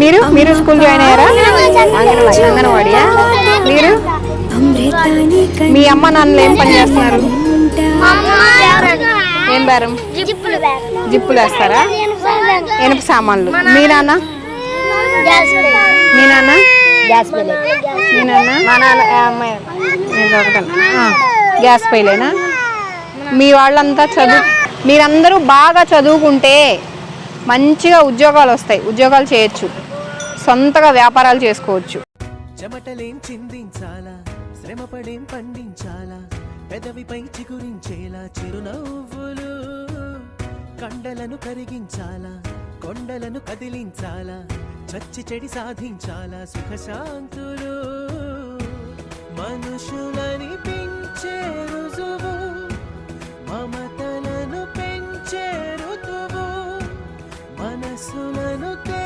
మీరు? మీరు school join అయ్యారా? అంగన్వాడి అంగన్వాడియా? మీరు? మీ అమ్మ నాన్నలు ఏం పని చేస్తున్నారు? ఏం బేరం? జిప్పులు వేస్తారా? ఇనుప సామాన్లు. మీ నాన్న? మీ నాన్న? గ్యాస్ మీ నాన్న గ్యాస్ పైలేనా మీ వాళ్ళంతా చదువు మీరందరూ బాగా చదువుకుంటే మంచిగా ఉద్యోగాలు వస్తాయి. ఉద్యోగాలు చేయొచ్చు. సొంతగా వ్యాపారాలు చేసుకోవచ్చు. చెమటలేం చిందించాలా? శ్రమపడేం పండించాలా? పెదవిపై చిగురించేలా చిరునవ్వులు కండలను కరిగించాలా? కొండలను కదిలించాలా? చచ్చి చెడి సాధించాలా? సుఖశాంతులు sono e non te